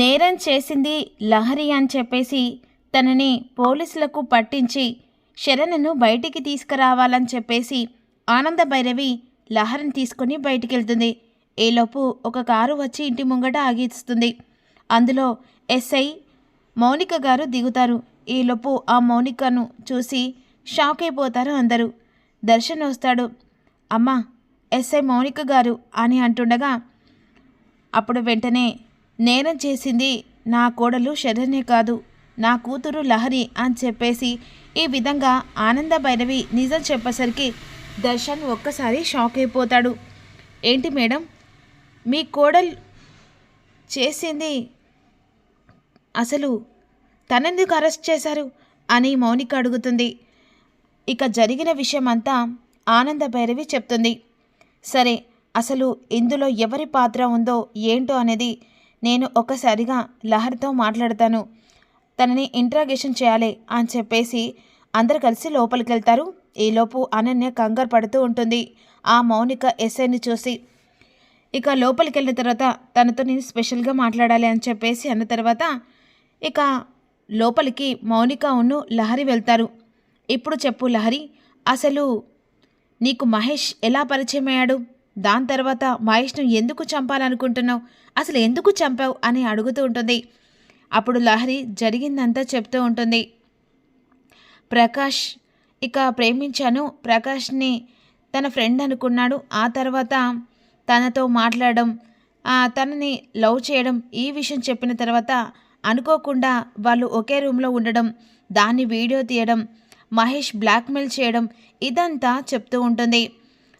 నేరం చేసింది లహరి అని చెప్పేసి తనని పోలీసులకు పట్టించి శరణను బయటికి తీసుకురావాలని చెప్పేసి ఆనంద భైరవి లహరిని తీసుకుని బయటికి వెళ్తుంది ఈలోపు ఒక కారు వచ్చి ఇంటి ముంగట ఆగిస్తుంది. అందులో ఎస్ఐ మౌనిక గారు దిగుతారు. ఈలోపు ఆ మౌనికను చూసి షాక్ అయిపోతారు అందరూ. దర్శన్ వస్తాడు. అమ్మా ఎస్ఐ మౌనిక గారు అని అంటుండగా అప్పుడు వెంటనే నేరం చేసింది నా కోడలు శరణ్య కాదు నా కూతురు లహరి అని చెప్పేసి ఈ విధంగా ఆనంద భైరవి నిజం చెప్పేసరికి దర్శన్ ఒక్కసారి షాక్ అయిపోతాడు. ఏంటి మేడం? మీ కోడలు చేసింది అసలు తనెందుకు అరెస్ట్ చేశారు? అని మౌనిక అడుగుతుంది. ఇక జరిగిన విషయం అంతా ఆనంద భైరవి చెప్తుంది. సరే అసలు ఇందులో ఎవరి పాత్ర ఉందో ఏంటో అనేది నేను ఒకసారిగా లహరితో మాట్లాడతాను. తనని ఇంట్రాగేషన్ చేయాలి అని చెప్పేసి అందరు కలిసి లోపలికి వెళ్తారు ఈలోపు అనన్య కంగారు పడుతూ ఉంటుంది. ఆ మౌనిక ఎస్ఐని చూసి ఇక లోపలికి వెళ్ళిన తర్వాత తనతో నేను స్పెషల్గా మాట్లాడాలి అని చెప్పేసి అన్న తర్వాత ఇక లోపలికి మౌనిక ఉన్ను లహరి వెళ్తారు. ఇప్పుడు చెప్పు లహరి అసలు నీకు మహేష్ ఎలా పరిచయం అయ్యాడు దాని తర్వాత మహేష్ను ఎందుకు చంపాలనుకుంటున్నావు? అసలు ఎందుకు చంపావు? అని అడుగుతూ ఉంటుంది. అప్పుడు లహరి జరిగిందంతా చెప్తూ ఉంటుంది. ప్రకాష్ ఇక ప్రేమించాను. ప్రకాష్ని తన ఫ్రెండ్ అనుకున్నాడు. ఆ తర్వాత తనతో మాట్లాడడం తనని లవ్ చేయడం ఈ విషయం చెప్పిన తర్వాత అనుకోకుండా వాళ్ళు ఒకే రూమ్లో ఉండడం దాన్ని వీడియో తీయడం మహేష్ బ్లాక్మెయిల్ చేయడం ఇదంతా చెప్తూ ఉంటుంది.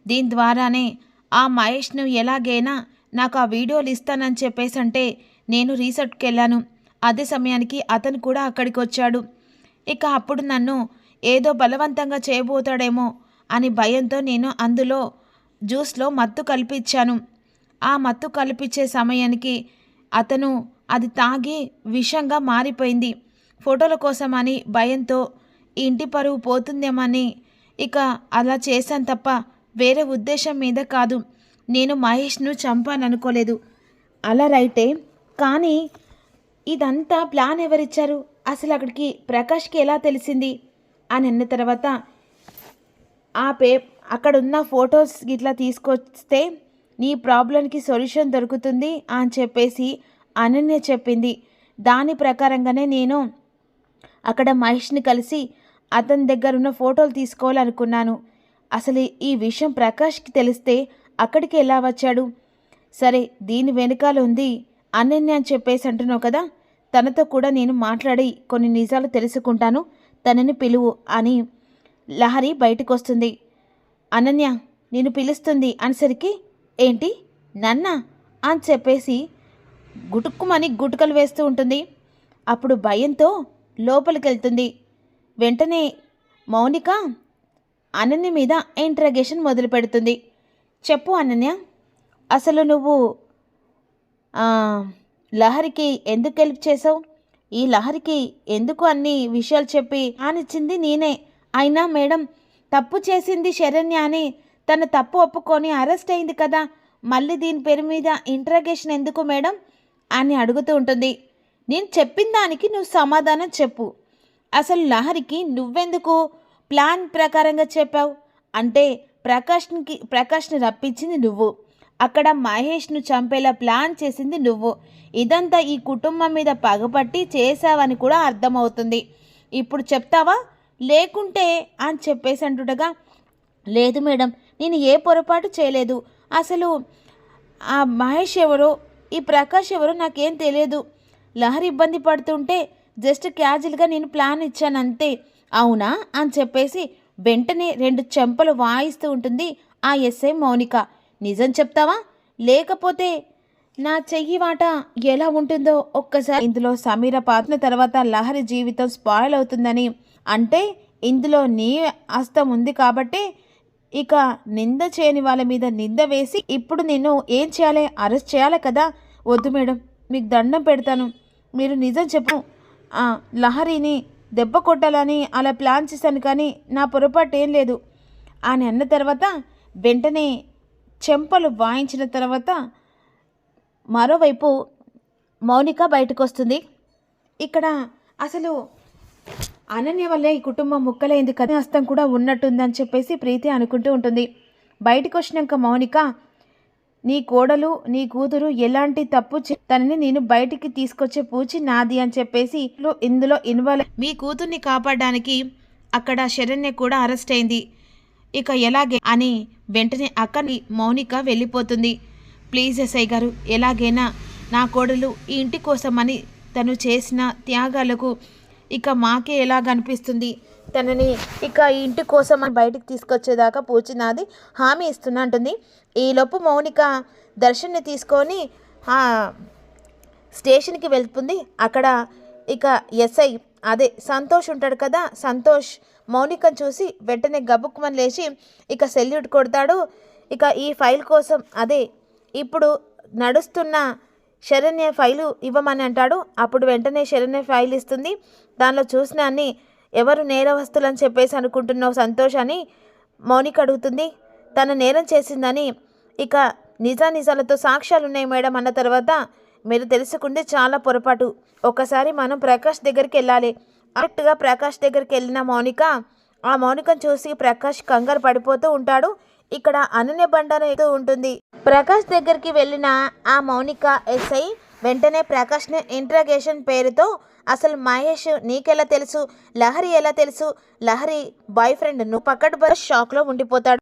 దీని ద్వారానే ఆ మహేష్ను ఎలాగైనా నాకు ఆ వీడియోలు ఇస్తానని చెప్పేసి అంటే నేను రీసెర్చ్కి వెళ్ళాను అదే సమయానికి అతను కూడా అక్కడికి వచ్చాడు ఇక అప్పుడు నన్ను ఏదో బలవంతంగా చేయబోతాడేమో అని భయంతో నేను అందులో జ్యూస్లో మత్తు కల్పించాను ఆ మత్తు కల్పించే సమయానికి అతను అది తాగి విషంగా మారిపోయింది. ఫోటోల కోసమని భయంతో ఇంటి పరువు పోతుందేమని ఇక అలా చేశాను తప్ప వేరే ఉద్దేశం మీద కాదు. నేను మహేష్ను చంపాననుకోలేదు. అలా రైటే. కానీ ఇదంతా ప్లాన్ ఎవరిచ్చారు? అసలు అక్కడికి ప్రకాష్కి ఎలా తెలిసింది? అని అన్న తర్వాత ఆ పే అక్కడ ఉన్న ఫొటోస్ ఇట్లా తీసుకొస్తే నీ ప్రాబ్లంకి సొల్యూషన్ దొరుకుతుంది అని చెప్పేసి అనన్య చెప్పింది. దాని ప్రకారంగానే నేను అక్కడ మహేష్ని కలిసి అతని దగ్గర ఉన్న ఫోటోలు తీసుకోవాలనుకున్నాను. అసలు ఈ విషయం ప్రకాష్కి తెలిస్తే అక్కడికి ఎలా వచ్చాడు? సరే దీని వెనకాల ఉంది అనన్య అని చెప్పేసి అంటున్నావు కదా? తనతో కూడా నేను మాట్లాడి కొన్ని నిజాలు తెలుసుకుంటాను. తనని పిలువు అని లహరి బయటకు వస్తుంది అనన్య నేను పిలుస్తుంది అనేసరికి ఏంటి? నన్న అని చెప్పేసి గుటుక్కుమని గుటుకలు వేస్తూ ఉంటుంది. అప్పుడు భయంతో లోపలికి వెళ్తుంది వెంటనే మౌనిక అనన్య మీద ఇంట్రగేషన్ మొదలు పెడుతుంది. చెప్పు అనన్య అసలు నువ్వు లహరికి ఎందుకు హెల్ప్ చేసావు? ఈ లహరికి ఎందుకు అన్ని విషయాలు చెప్పి ఆనిచ్చింది నేనే? అయినా మేడం తప్పు చేసింది శరణ్య అని తన తప్పు ఒప్పుకొని అరెస్ట్ అయింది కదా మళ్ళీ దీని పేరు మీద ఇంట్రగేషన్ ఎందుకు మేడం? అని అడుగుతూ ఉంటుంది. నేను చెప్పిన దానికి నువ్వు సమాధానం చెప్పు. అసలు లహరికి నువ్వెందుకు ప్లాన్ ప్రకారంగా చెప్పావు. అంటే ప్రకాష్కి ప్రకాష్ని రప్పించింది నువ్వు. అక్కడ మహేష్ను చంపేలా ప్లాన్ చేసింది నువ్వు. ఇదంతా ఈ కుటుంబం మీద పగపట్టి చేశావని కూడా అర్థమవుతుంది. ఇప్పుడు చెప్తావా? లేకుంటే అని చెప్పేసి అంటుండగా లేదు మేడం నేను ఏ పొరపాటు చేయలేదు. అసలు ఆ మహేష్ ఎవరో ఈ ప్రకాష్ ఎవరో నాకేం తెలియదు. లహరి ఇబ్బంది పడుతుంటే జస్ట్ క్యాజువల్గా నేను ప్లాన్ ఇచ్చాను అంతే. అవునా? అని చెప్పేసి వెంటనే రెండు చెంపలు వాయిస్తూ ఉంటుంది ఆ ఎస్ఐ మౌనిక. నిజం చెప్తావా? లేకపోతే నా చెయ్యి వాట ఎలా ఉంటుందో ఒక్కసారి ఇందులో సమీర పాత్ర తర్వాత లహరి జీవితం స్పాయిల్ అవుతుందని. అంటే ఇందులో నీ హస్తం ఉంది కాబట్టి ఇక నింద చేయని వాళ్ళ మీద నింద వేసి ఇప్పుడు నేను ఏం చేయాలి? అరెస్ట్ చేయాలి కదా? వద్దు మేడం మీకు దండం పెడతాను. మీరు నిజం చెప్పు. లహరిని దెబ్బ కొట్టాలని అలా ప్లాన్ చేశాను కానీ నా పొరపాటు ఏం లేదు. అని అన్న తర్వాత వెంటనే చెంపలు వాయించిన తర్వాత మరోవైపు మౌనిక బయటకు వస్తుంది ఇక్కడ అసలు అనన్య వల్లే ఈ కుటుంబం ముక్కలైంది కదా హస్తం కూడా ఉన్నట్టుందని చెప్పేసి ప్రీతి అనుకుంటూ ఉంటుంది. బయటకు వచ్చినాక మౌనిక నీ కోడలు నీ కూతురు ఎలాంటి తప్పు తనని నేను బయటికి తీసుకొచ్చే పూచి నాది అని చెప్పేసి ఇందులో ఇన్వాల్వ్ మీ కూతుర్ని కాపాడడానికి అక్కడ శరణ్య కూడా అరెస్ట్ అయింది. ఇక ఎలాగే అని వెంటనే అక్కని మౌనిక వెళ్ళిపోతుంది. ప్లీజ్ ఎస్ఐ గారు ఎలాగైనా నా కోడలు ఈ ఇంటి కోసమని తను చేసిన త్యాగాలకు ఇక మాకే ఎలాగనిపిస్తుంది? తనని ఇక ఈ ఇంటి కోసం అని బయటికి తీసుకొచ్చేదాకా పూచినాది హామీ ఇస్తున్నా అంటుంది. ఈలోపు మౌనిక దర్శన్ని తీసుకొని స్టేషన్కి వెళ్తుంది. అక్కడ ఇక ఎస్ఐ అదే సంతోష్ ఉంటాడు కదా సంతోష్ మౌనికను చూసి వెంటనే గబుక్కుమని లేచి ఇక సెల్యూట్ కొడతాడు. ఇక ఈ ఫైల్ కోసం అదే ఇప్పుడు నడుస్తున్న శరణ్య ఫైలు ఇవ్వమని అంటాడు. అప్పుడు వెంటనే శరణ్య ఫైల్ ఇస్తుంది. దానిలో చూసినన్ని ఎవరు నేరవస్తులని చెప్పేసి అనుకుంటున్నావు సంతోష్ అని మౌనిక అడుగుతుంది. తన నేరం చేసిందని ఇక నిజానిజాలతో సాక్ష్యాలు ఉన్నాయి మేడం అన్న తర్వాత మీరు తెలుసుకుంటే చాలా పొరపాటు. ఒకసారి మనం ప్రకాష్ దగ్గరికి వెళ్ళాలి. కరెక్ట్గా ప్రకాష్ దగ్గరికి వెళ్ళిన మౌనిక ఆ మౌనికను చూసి ప్రకాష్ కంగారు పడిపోతూ ఉంటాడు. ఇక్కడ అనన్య బండారం అయితే ఉంటుంది. ప్రకాష్ దగ్గరికి వెళ్ళిన ఆ మౌనిక ఎస్ఐ వెంటనే ప్రకాష్ని ఇంట్రాగేషన్ పేరుతో అసలు మహేష్ నీకెలా తెలుసు? లహరి ఎలా తెలుసు? లహరి బాయ్ ఫ్రెండ్ నువ్వు పక్కడు షాక్లో ఉండిపోతాడు.